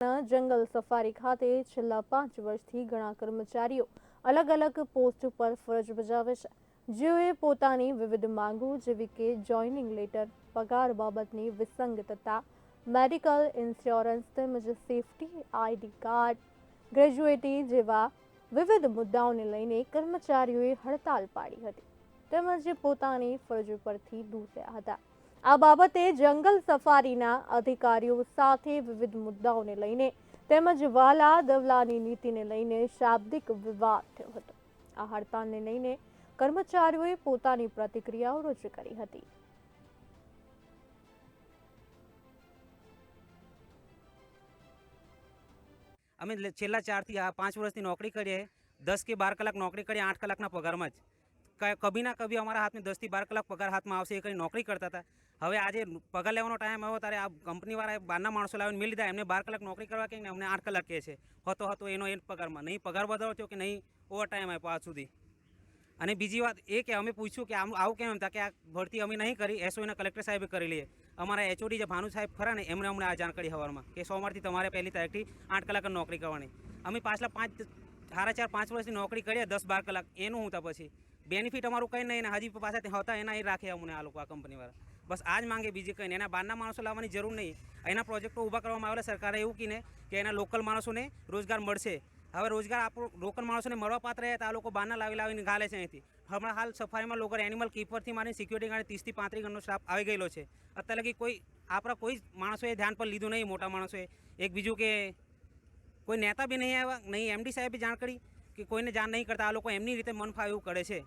જંગલ સફારી ખાતે છેલ્લા પાંચ વર્ષથી ઘણા કર્મચારીઓ અલગ અલગ પોસ્ટ પર ફરજ બજાવે છે. જેઓએ પોતાની વિવિધ માંગો, જેવી કે જોઈનિંગ લેટર, પગાર બાબતની વિસંગતતા, મેડિકલ ઇન્સ્યોરન્સ તેમજ સેફટી આઈડી કાર્ડ, ગ્રેજ્યુએટી જેવા વિવિધ મુદ્દાઓને લઈને કર્મચારીઓએ હડતાલ પાડી હતી. તેમજ પોતાની ફરજ પરથી દૂર રહ્યા હતા. આ બાબતે જંગલ સફારીના અધિકારીઓ સાથે વિવિધ મુદ્દાઓને લઈને તેમજ વાલા દવલાની નીતિને લઈને શાબ્દિક વિવાદ થયો હતો. આ હડતાલને લઈને કર્મચારીઓએ પોતાની પ્રતિક્રિયાઓ રજૂ કરી હતી. અમે છેલ્લા ચારથી પાંચ વર્ષથી નોકરી કરીએ, દસ કે બાર કલાક નોકરી કરીએ, આઠ કલાકના પગારમાં જ. કભી ના કભી અમારા હાથમાં દસથી બાર કલાક પગાર હાથમાં આવશે, એ કંઈ નોકરી કરતા હતા. હવે આજે પગાર લેવાનો ટાઈમ આવ્યો, ત્યારે આ કંપનીવાળાએ બહારના માણસો લાવીને મિલી લીધા એમને બાર કલાક નોકરી કરવા કે અમને આઠ કલાક કહે છે. હતો હતો, એનો એ પગારમાં. નહીં, પગાર વધારો થયો કે નહીં, ઓવર ટાઈમ આપ્યો આજ સુધી. અને બીજી વાત એ કે અમે પૂછ્યું કે આમ, આવું કેમ હતા કે આ ભરતી અમે નહીં કરી એસઓના કલેક્ટર સાહેબે કરી લઈએ. અમારા એચઓડી જે ભાનુ સાહેબ ખરા ને, એમણે અમને આ જાણ કરી હવારમાં કે સોમવારથી તમારે પહેલી તારીખથી આઠ કલાક નોકરી કરવાની. અમે પાછલા પાંચ સાડા ચાર પાંચ વર્ષની નોકરી કરીએ, દસ બાર કલાક, એનું હું તો પછી. બેનિફિટ અમારું કંઈ નહીં ને હજી પાછા હતા, એના એ રાખે અમને આ લોકો, આ કંપનીવાળા. બસ આ જ માંગે બીજી કંઈ એના બહારના માણસો લાવવાની જરૂર નહીં. એના પ્રોજેક્ટો ઊભા કરવામાં આવેલા, સરકારે એવું કીને કે એના લોકલ માણસોને રોજગાર મળશે. હવે રોજગાર આપણો લોકલ માણસોને મળવા પાત્ર રહે તો આ લોકો બહારના લાવી લાવીને ગાલે છે અહીંથી. હમણાં હાલ સફારીમાં લોકો એનિમલ કીપરથી મારીને સિક્યુરિટી ગાર્ડ ત્રીસથી પાંત્રીસ ગણનો સ્ટાફ આવી ગયેલો છે. અત્યારે લગી કોઈ, આપણા કોઈ જ માણસોએ ધ્યાન પર લીધું નહીં, મોટા માણસોએ. એક બીજું કે કોઈ નેતા બી નહીં આવ્યા, નહીં એમડી સાહેબે જાણ કરી કે કોઈને જાણ નહીં કરતા. આ લોકો એમની રીતે મન ફાવે કરે છે.